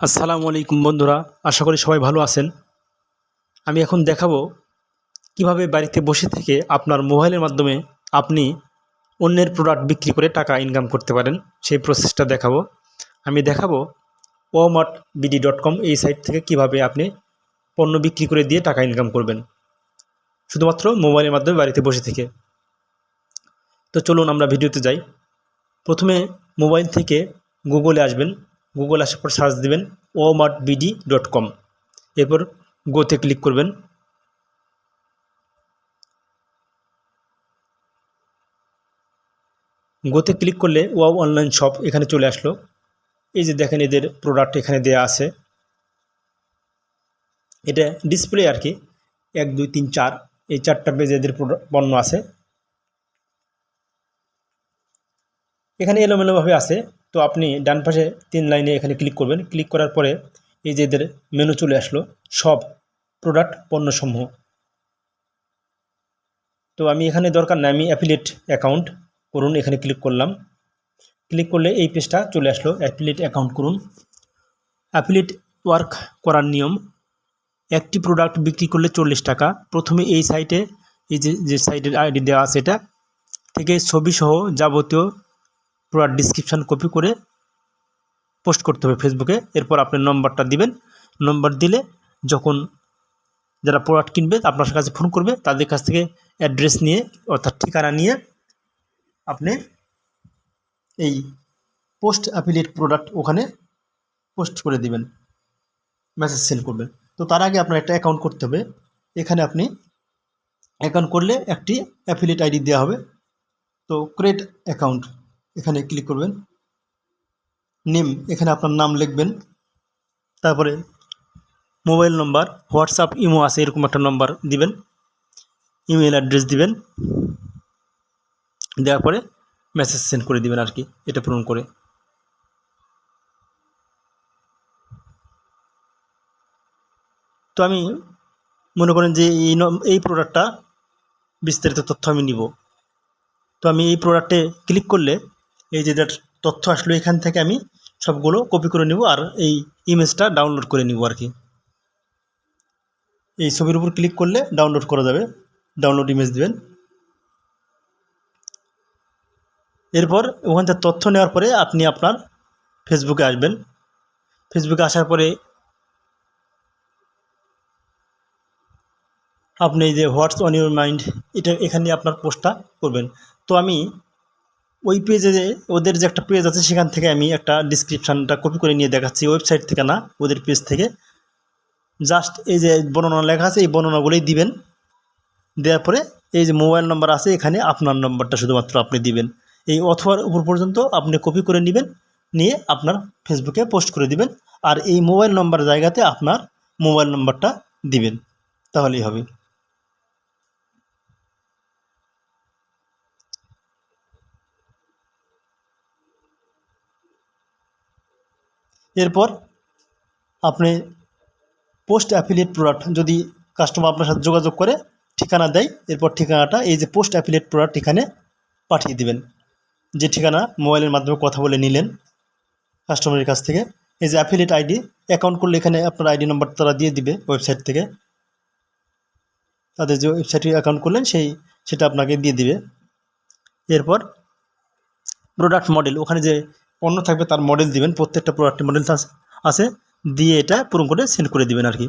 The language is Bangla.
আসসালামু আলাইকুম বন্ধুরা, আশা করি সবাই ভালো আছেন। আমি এখন দেখাবো কীভাবে বাড়িতে বসে থেকে আপনার মোবাইলের মাধ্যমে আপনি অন্যের প্রোডাক্ট বিক্রি করে টাকা ইনকাম করতে পারেন, সেই প্রসেসটা দেখাবো। আমি দেখাবো ওমার্ট বিডি ডট কম এই সাইট থেকে কীভাবে আপনি পণ্য বিক্রি করে দিয়ে টাকা ইনকাম করবেন, শুধুমাত্র মোবাইলের মাধ্যমে বাড়িতে বসে থেকে। তো চলুন আমরা ভিডিওতে যাই। প্রথমে মোবাইল থেকে গুগলে আসবেন। গুগল আসার পর সার্চ দিবেন ওমার্ট বিডি ডট কম এরপর গোতে ক্লিক করবেন। গোতে ক্লিক করলে ওয়াও অনলাইন শপ এখানে চলে আসলো। এই যে দেখেন এদের প্রোডাক্ট এখানে দেয়া আছে। এটা ডিসপ্লে আর কি। এক, দুই, তিন, চার, এই চারটা পেজে এদের পণ্য আছে। এখানে এলোমেলোভাবে আছে। তো আপনি ডান পাশে তিন লাইনে এখানে ক্লিক করবেন। ক্লিক করার পরে এই যে এদের মেনু চলে আসলো, সব প্রোডাক্ট পণ্যসমূহ। তো আমি এখানে দরকার না আমি অ্যাকাউন্ট করুন, এখানে ক্লিক করলাম। ক্লিক করলে এই পেজটা চলে আসলো অ্যাফিলিয়েট অ্যাকাউন্ট করুন। অ্যাফিলিয়েট ওয়ার্ক করার নিয়ম, একটি প্রোডাক্ট বিক্রি করলে চল্লিশ টাকা। প্রথমে এই সাইটে এই যে যে সাইটের আইডি দেওয়া আছে এটা, থেকে ছবি সহ যাবতীয় পুরো ডিসক্রিপশান কপি করে পোস্ট করতে হবে ফেসবুকে এরপর আপনি নম্বরটা দিবেন। নম্বর দিলে যখন যারা প্রোডাক্ট কিনবে, আপনার কাছে ফোন করবে, তাদের কাছ থেকে অ্যাড্রেস নিয়ে, অর্থাৎ ঠিকানা নিয়ে আপনি এই পোস্ট অ্যাফিলিয়েট প্রোডাক্ট ওখানে পোস্ট করে দিবেন। মেসেজ সেন্ড করবেন। তো তার আগে আপনার একটা অ্যাকাউন্ট করতে হবে। এখানে আপনি অ্যাকাউন্ট করলে একটি অ্যাফিলিয়েট আইডি দেওয়া হবে। তো ক্রিয়েট অ্যাকাউন্ট এখানে ক্লিক করবেন। নেম, এখানে আপনার নাম লিখবেন। তারপরে মোবাইল নম্বর হোয়াটসঅ্যাপ ইমো আছে, এরকম একটা নম্বর দিবেন। ইমেল অ্যাড্রেস দিবেন। দেওয়ার পরে মেসেজ সেন্ড করে দিবেন আর কি, এটা পূরণ করে। তো আমি মনে করেন যে এই এই প্রোডাক্টটা বিস্তারিত তথ্য আমি নিব। তো আমি এই প্রোডাক্টে ক্লিক করলে এই যে তথ্য আসলো এখান থেকে আমি সবগুলো কপি করে নিব আর এই ইমেজটা ডাউনলোড করে নিব আর কি এই ছবির উপর ক্লিক করলে ডাউনলোড করা যাবে। ডাউনলোড ইমেজ দিবেন। এরপর ওখান থেকে তথ্য নেওয়ার পরে আপনি আপনার ফেসবুকে আসবেন। ফেসবুকে আসার পরে আপনি এই যে হোয়াটস অন ইউর মাইন্ড এটা এখানে আপনার পোস্টটা করবেন। তো আমি ওই পেজে ওদের যে একটা পেজ আছে, সেখান থেকে আমি একটা ডিসক্রিপশানটা কপি করে নিয়ে দেখাচ্ছি। ওয়েবসাইট থেকে না, ওদের পেজ থেকে। জাস্ট এই যে বর্ণনা লেখা আছে, এই বর্ণনাগুলোই দিবেন। দেওয়ার পরে এই যে মোবাইল নম্বর আছে, এখানে আপনার নম্বরটা শুধুমাত্র আপনি দিবেন। এই অথবার উপর পর্যন্ত আপনি কপি করে নেবেন, নিয়ে আপনার ফেসবুকে পোস্ট করে দিবেন। আর এই মোবাইল নম্বর জায়গাতে আপনার মোবাইল নম্বরটা দিবেন। তাহলেই হবে। এরপর আপনি পোস্ট অ্যাফিলিয়েট প্রোডাক্ট যদি কাস্টমার আপনার সাথে যোগাযোগ করে, ঠিকানা দেয়, এরপর ঠিকানাটা এই যে পোস্ট অ্যাফিলিয়েট প্রোডাক্ট এখানে পাঠিয়ে দিবেন। যে ঠিকানা মোবাইলের মাধ্যমে কথা বলে নিলেন কাস্টমারের কাছ থেকে। এই যে অ্যাফিলিয়েট আইডি অ্যাকাউন্ট করলে এখানে আপনার আইডি নাম্বার তারা দিয়ে দিবে ওয়েবসাইট থেকে। তাদের যে ওয়েবসাইটে অ্যাকাউন্ট করলেন, সেই সেটা আপনাকে দিয়ে দিবে। এরপর প্রোডাক্ট মডেল ওখানে যে পণ্য থাকবে তার মডেল দিবেন, প্রত্যেকটা প্রোডাক্টের মডেল আছে দিয়ে এটা পূরণ করে সেন্ড করে দিবেন আর কি।